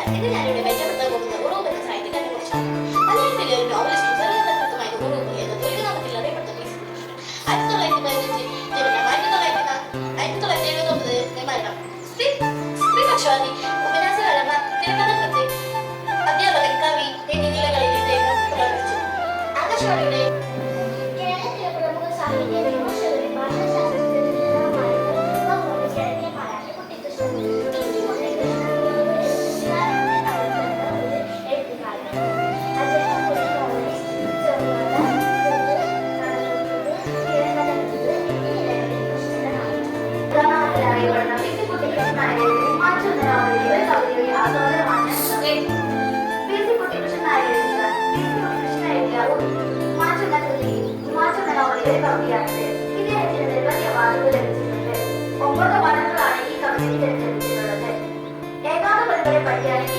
ഞാനിവിടെ പരിചയപ്പെടുത്താൻ പോകുന്നത് ഉറൂബ് എന്ന സാഹിത്യകാരനെ കുറിച്ചാണ് മലയാളത്തിലെ ഒരു നോവലിസ്റ്റും ചെറുകഥാകൃത്തുമായ ഉറൂബ് എന്ന തൊഴിൽനാമത്തിൽ. സി. ആയിരത്തി തൊള്ളായിരത്തി പതിനഞ്ച് ആയിരത്തി തൊള്ളായിരത്തി ആയിരത്തി തൊള്ളായിരത്തി എഴുപത്തി ഒമ്പത് മരണം സ്ത്രീ സ്ത്രീപക്ഷവാദി ഉപന്യാസകാരൻ തിരക്കഥകൃത്ത് അധ്യാപകൻ കവി എന്നീ നിലകളിൽ ഇദ്ദേഹം പ്രവർത്തിച്ചു ആകാശവാണിയുടെ കേരളത്തിലെ പ്രമുഖ സാഹിത്യ അറിയപ്പെടുന്ന പിസിക്കുട്ടിക്കൃഷ്ണൻ നായരുടെ മാറ്റുന്ന നോവലിലെ കവിതയുടെ ആസ്വാദനമാണ് ഞാൻ കേട്ടത്. പി.സി. കുട്ടിക്കൃഷ്ണൻ നായർ എഴുതിയ മാറ്റുന്ന കൃതി മാറ്റുന്ന നോവലിലെ കവിതയാണിത്. ഇദ്ദേഹത്തിന് നിരവധി അവാർഡുകൾ. ഒമ്പത് അവാർഡുകളാണ് ഈ കവിതയ്ക്ക് ലഭിച്ചിട്ടുള്ളത്. ഏകാന്ത പ്രതികളെ പറ്റിയാണ്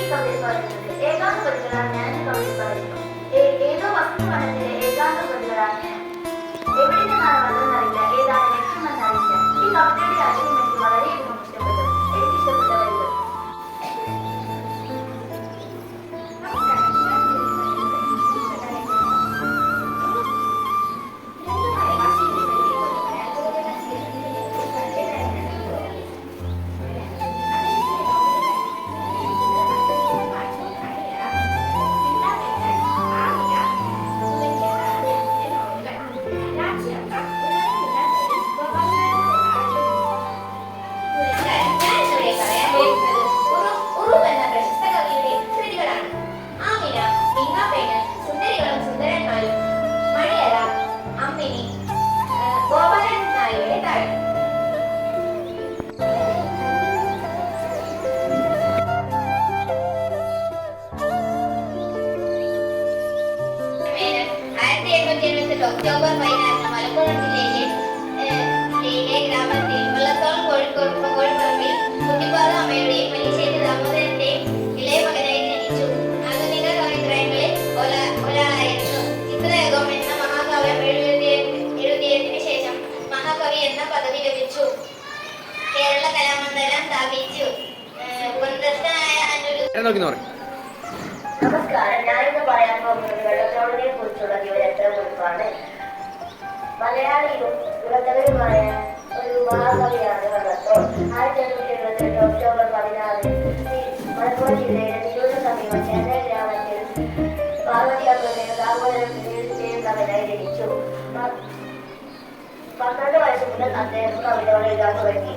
ഒക്ടോബർ പതിനാറിന് മലപ്പുറം ജില്ലയിലെ ജില്ലയിലെ ഗ്രാമത്തിൽ വെള്ളത്തോളം കോഴിക്കോട് കോഴിപ്പറമ്പിൽ കുട്ടിപ്പാത അമ്മയുടെയും മല്ലിശ്ശേരി ദാമോദരന്റെയും ഇളയ മകനായി ജനിച്ചു. ആധുനിക കവിത്രയങ്ങളിൽ ഒരാളായിരുന്നു. ചിത്രയോഗം എന്ന മഹാകാവ്യം എഴുതിയ എഴുതിയതിനു ശേഷം മഹാകവി എന്ന പദവി ലഭിച്ചു. കേരള കലാമണ്ഡലം സ്ഥാപിച്ചു. ഉന്നതനായ അനുരു നമസ്കാരം. ഞാനിന്ന് പറയാൻ പോകുന്നത് വെള്ളത്തോടിനെ കുറിച്ചുള്ള വിവരത്തെക്കുറിച്ചാണ് മലയാളിയും യുവതകളുമായ ഒരു മഹാകവിയാണ് വെള്ളത്തോൾ ആയിരത്തി എണ്ണൂറ്റി എഴുപത്തെട്ട് ഒക്ടോബർ പതിനാറിന് മലപ്പുറം ജില്ലയിലെ തിരൂർ സമീപം ചെന്നൈ ഗ്രാമത്തിൽ പാർവതി അമ്മയുടെ ദാമോദരൻ കവിതായി ജനിച്ചു പ- പന്ത്രണ്ട് വയസ്സ് മുതൽ അദ്ദേഹം കവിതകൾ എഴുതാൻ തുടങ്ങി.